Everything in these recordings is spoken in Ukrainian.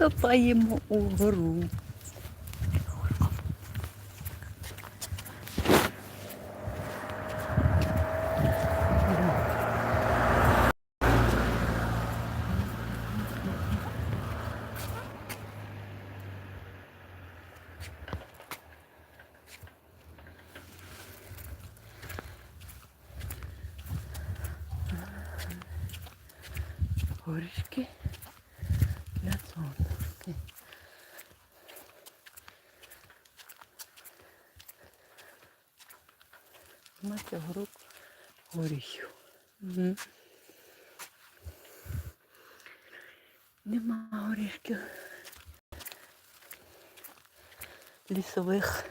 ступаємо угору. Горішки для сонця. Мати горок горіхів. Угу. Нема горішків. Лісових.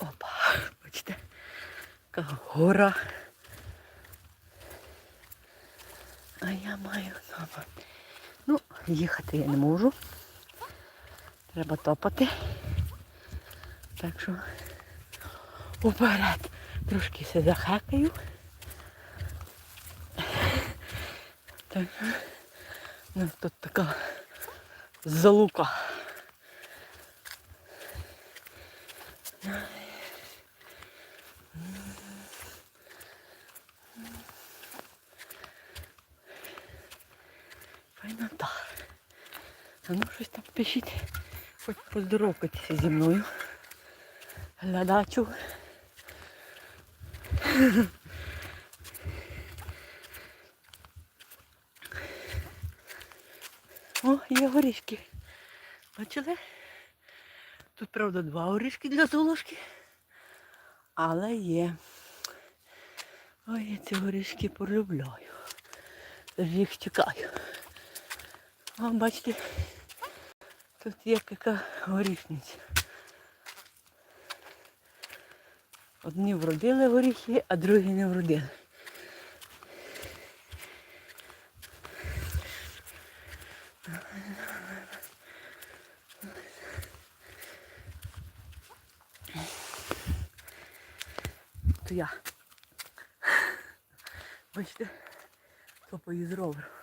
Опа, бачите, яка гора. А я маю дома. Ну, їхати я не можу. Треба топати. Так що уперед трошки се захекаю. Так, у нас тут така залука. Файно так. А ну щось там пишіть, хоч поздоровкайтеся зі мною. Глядачу. О, є горішки. Бачили? Тут, правда, два горішки для золушки. Але є. Ой, я ці горішки полюбляю. Їх чекаю. А бачите, тут є яка горішниця. Одні вродили горіхи, а другі не вродили. То я. Бачите, топаю з роверу.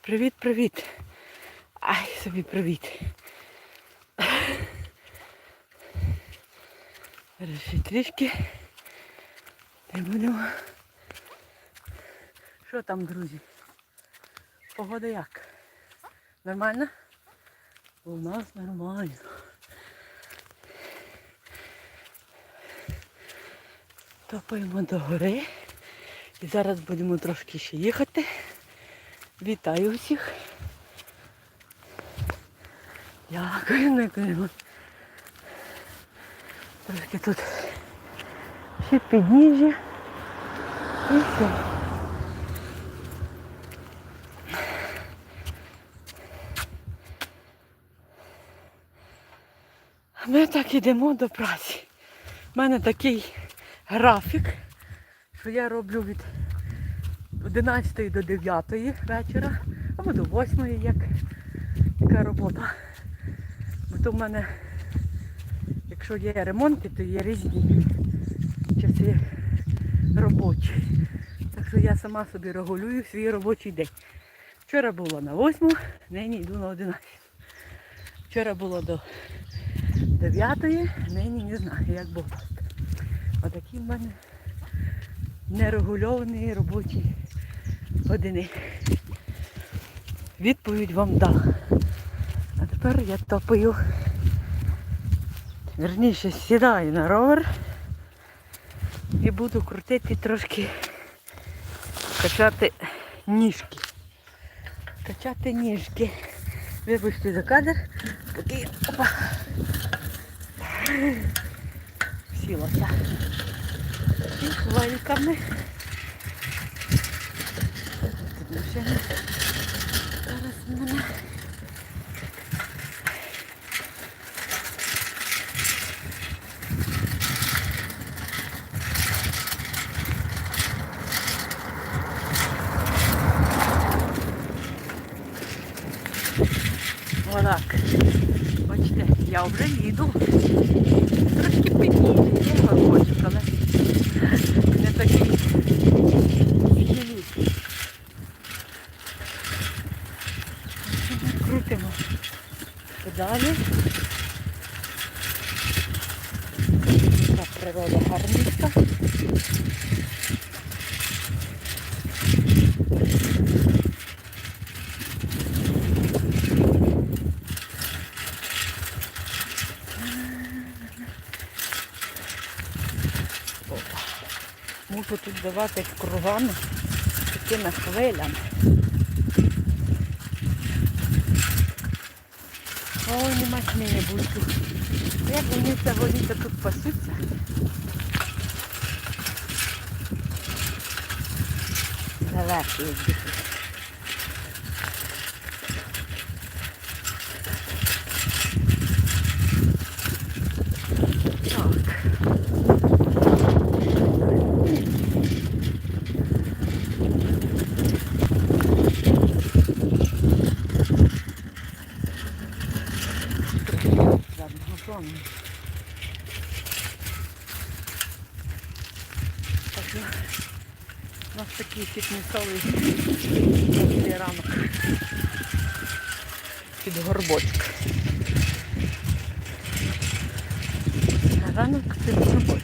Привіт, привіт. Ай, собі привіт. Ще трішки. Не будемо. Що там, друзі? Погода як? Нормально? У нас нормально. Топаємо до гори. І зараз будемо трошки ще їхати. Вітаю всіх. Дякую, дякую. Трошки тут ще підніжжя. І все. Ми так йдемо до праці. У мене такий графік, що я роблю від 11 до 9 вечора, або до 8, як яка робота. Бо то в мене, якщо є ремонти, то є різні часи робочі. Так що я сама собі регулюю свій робочий день. Вчора було на 8, нині йду на 11. Вчора було до 9, нині не знаю, як дасть. Отакі в мене нерегульовані робочі години. Відповідь вам дала. А тепер я топаю. Верніше сідаю на ровер і буду крутити трошки, качати ніжки. Качати ніжки. Вибачте за кадр. Такий опа. Сілася. вальками. Зараз мене. Отак. Бачите, я вже їду. Трошки підійде, я хочу. Природа гарненька. Мушу тут давати кругами такими хвилями. Ой, нема сміє Я Як вони того водіться тут пасуться. Далеко їх діти. Так. Ладно. Так що у нас такий фітнесовий цей ранок під горбочок. Ранок під горбочок.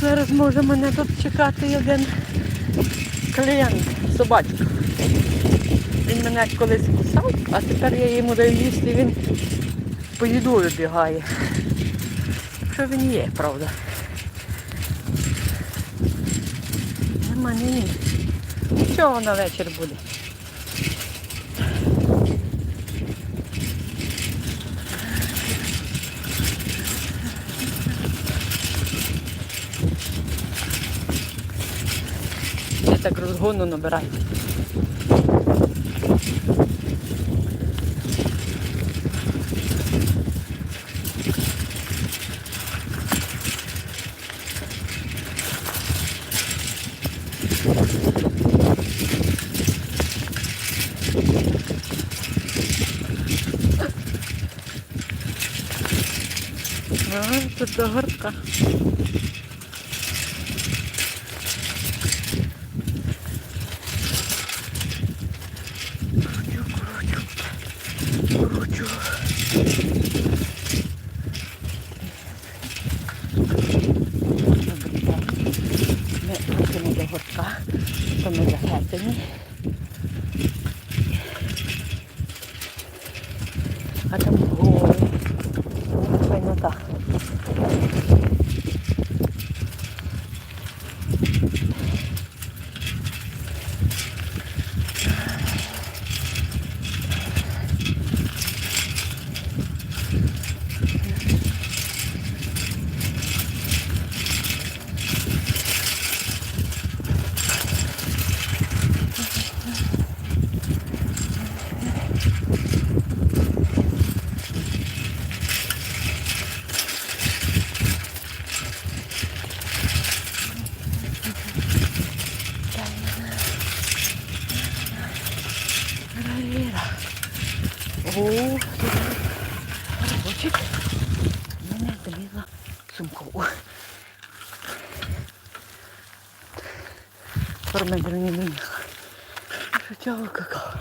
Зараз може мене тут чекати один клієнт, собачка. Він мене колись кусав, а тепер я йому даю їсти, він по їду бігає. Що він є, правда. Нема ні. Нічого на вечір буде. Так розгону набираю. Тут до горка. Крутимо до горка, то ми загетені. А там гори. Файнота. Ра-ра-ра. О, тут робочик. Мене залізла сумку. Форма дерев'яних. Що какао.